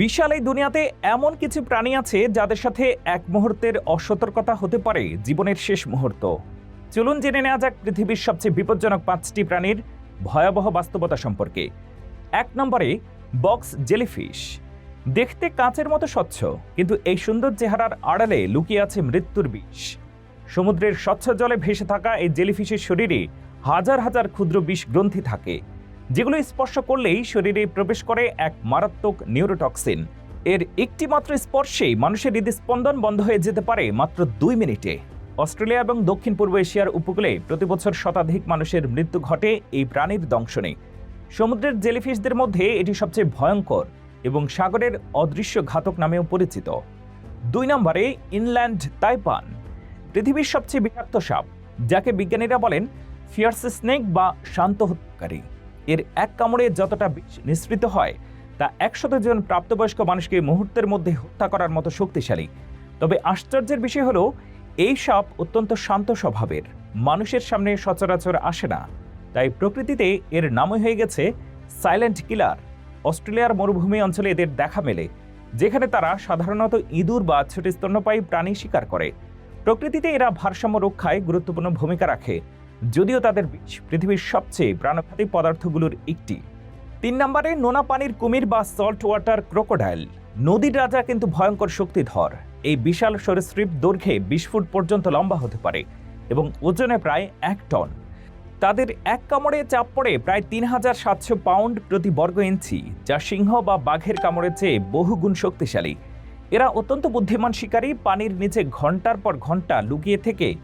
বিশাল এই দুনিয়াতে এমন কিছু প্রাণী আছে যাদের সাথে এক মুহূর্তের অসতর্কতা হতে পারে জীবনের শেষ মুহূর্ত। চলুন জেনে নেওয়া যাক পৃথিবীর সবচেয়ে বিপজ্জনক পাঁচটি প্রাণীর ভয়াবহ বাস্তবতা সম্পর্কে। এক নম্বরে, বক্স জেলিফিশ। দেখতে কাঁচের মতো স্বচ্ছ, কিন্তু এই সুন্দর চেহারার আড়ালে লুকিয়ে আছে মৃত্যুর বিষ। সমুদ্রের স্বচ্ছ জলে ভেসে থাকা এই জেলিফিশের শরীরে হাজার হাজার ক্ষুদ্র বিষ গ্রন্থি থাকে। যেগুলো স্পর্শ করলেই শরীরে প্রবেশ করে এক মারাত্মক নিউরোটক্সিন। এর একটি মাত্র স্পর্শেই মানুষের হৃদস্পন্দন বন্ধ হয়ে যেতে পারে মাত্র দুই মিনিটে। অস্ট্রেলিয়া এবং দক্ষিণ পূর্ব এশিয়ার উপকূলে প্রতিবছর শতাধিক মানুষের মৃত্যু ঘটে এই প্রাণীর দংশনে। সমুদ্রের জেলিফিশদের মধ্যে এটি সবচেয়ে ভয়ঙ্কর এবং সাগরের অদৃশ্য ঘাতক নামেও পরিচিত। দুই নম্বরে ইনল্যান্ড, তাইপান। পৃথিবীর সবচেয়ে বিষাক্ত সাপ, যাকে বিজ্ঞানীরা বলেন ফিয়ার্স স্নেক বা শান্ত হত্যাকারী। এর এক কামড়ে যতটা বিষ নিঃসৃত হয়, তা একশত জন প্রাপ্তবয়স্ক মানুষকে মুহূর্তের মধ্যে হত্যা করার মতো শক্তিশালী। তবে আশ্চর্যের বিষয় হলো, এই সাপ অত্যন্ত শান্ত স্বভাবের। মানুষের সামনে সচরাচর আসে না। তাই প্রকৃতিতে এর নামই হয়ে গেছে, সাইলেন্ট কিলার। অস্ট্রেলিয়ার মরুভূমি অঞ্চলে এদের দেখা মেলে, যেখানে তারা সাধারণত ইঁদুর বা ছোট স্তন্যপায়ী প্রাণী শিকার করে। প্রকৃতিতে এরা ভারসাম্য রক্ষায় গুরুত্বপূর্ণ ভূমিকা রাখে। যদিও তাদের বিষ, পৃথিবীর সবচেয়ে প্রাণঘাতী পদার্থগুলোর একটি। তিন নম্বরে, নোনা পানির কুমির বা সল্ট ওয়াটার ক্রোকোডাইল নদীর রাজা কিন্তু ভয়ঙ্কর শক্তিধর। এই বিশাল সরীসৃপ দৈর্ঘ্যে বিশ ফুট পর্যন্ত লম্বা হতে পারে এবং ওজনে প্রায় এক টন। তাদের এক কামড়ে চাপ পড়ে প্রায় তিন হাজার সাতশো পাউন্ড প্রতি বর্গ ইঞ্চি, যা সিংহ বা বাঘের কামড়ের চেয়ে বহুগুণ শক্তিশালী। এরা অত্যন্ত বুদ্ধিমান শিকারী, পানির নিচে ঘণ্টার পর ঘণ্টা লুকিয়ে থেকে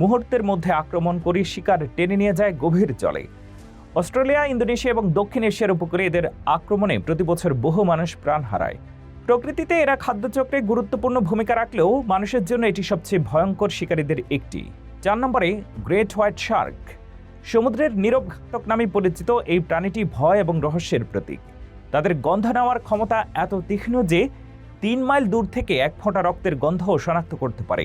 মুহূর্তের মধ্যে আক্রমণ করে, শিকার টেনে নিয়ে যায় গভীর জলে। অস্ট্রেলিয়া, ইন্দোনেশিয়া এবং দক্ষিণ এশিয়ার উপকূলে এদের আক্রমণে প্রতি বছর বহু মানুষ প্রাণ হারায়। প্রকৃতিতে এরা খাদ্যচক্রে গুরুত্বপূর্ণ ভূমিকা রাখলেও মানুষের জন্য এটি সবচেয়ে ভয়ঙ্কর শিকারীদের একটি। চার নম্বরে, গ্রেট হোয়াইট শার্ক। সমুদ্রের নীরব ঘাতক নামে পরিচিত এই প্রাণীটি ভয় এবং রহস্যের প্রতীক। তাদের গন্ধ নেওয়ার ক্ষমতা এত তীক্ষ্ণ যে তিন মাইল দূর থেকে এক ফোঁটা রক্তের গন্ধও শনাক্ত করতে পারে।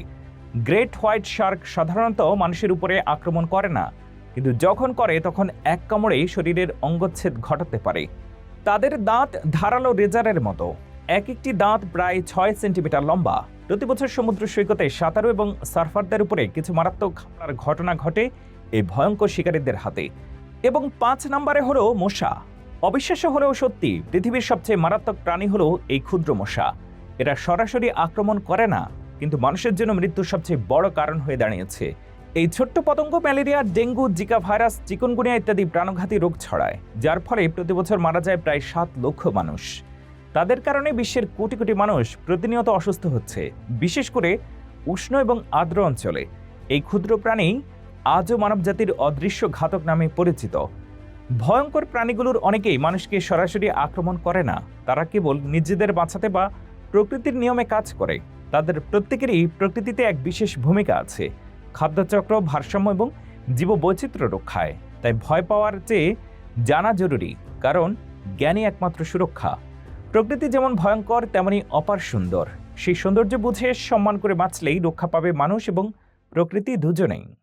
গ্রেট হোয়াইট শার্ক সাধারণত মানুষের উপরে আক্রমণ করে না, কিন্তু যখন করে তখন এক কামড়েই শরীরের অঙ্গচ্ছেদ ঘটাতে পারে। তাদের দাঁত ধারালো রেজারের মতো। এক একটি দাঁত প্রায় ছয় সেন্টিমিটার লম্বা। প্রতি বছর সমুদ্র সৈকতে সাঁতারু এবং সার্ফারদের উপরে কিছু মারাত্মক হামলার ঘটনা ঘটে এই ভয়ঙ্কর শিকারীদের হাতে। এবং পাঁচ নম্বরে হলো মশা। অবিশ্বাস্য হলেও সত্যি, পৃথিবীর সবচেয়ে মারাত্মক প্রাণী হলো এই ক্ষুদ্র মশা। এরা সরাসরি আক্রমণ করে না। কিন্তু মানুষের জন্য মৃত্যুর সবচেয়ে বড় কারণ হয়ে দাঁড়িয়েছে। এই ছোট্ট পতঙ্গ, malaria, dengue, Zika virus, chikungunya ইত্যাদি প্রাণঘাতী রোগ ছড়ায়, যার ফলে প্রতি বছর মারা যায় প্রায় সাত লক্ষ মানুষ। তাদের কারণে বিশ্বের কোটি কোটি মানুষ প্রতিনিয়ত অসুস্থ হচ্ছে, বিশেষ করে উষ্ণ এবং আর্দ্র অঞ্চলে। এই ক্ষুদ্র প্রাণী আজও মানবজাতির অদৃশ্য ঘাতক নামে পরিচিত। ভয়ঙ্কর প্রাণীগুলোর অনেকেই মানুষকে সরাসরি আক্রমণ করে না। তারা কেবল নিজেদের বাঁচাতে বা প্রকৃতির নিয়মে কাজ করে। তাদের প্রত্যেকেরই প্রকৃতিতে এক বিশেষ ভূমিকা আছে। খাদ্যচক্র, ভারসাম্য এবং জীববৈচিত্র্য রক্ষায়। তাই ভয় পাওয়ার চেয়ে জানা জরুরি, কারণ জ্ঞানই একমাত্র সুরক্ষা। প্রকৃতি যেমন ভয়ঙ্কর, তেমনি অপার সুন্দর। সেই সৌন্দর্য বুঝে সম্মান করে বাঁচলেই রক্ষা পাবে মানুষ এবং প্রকৃতি দুজনেই।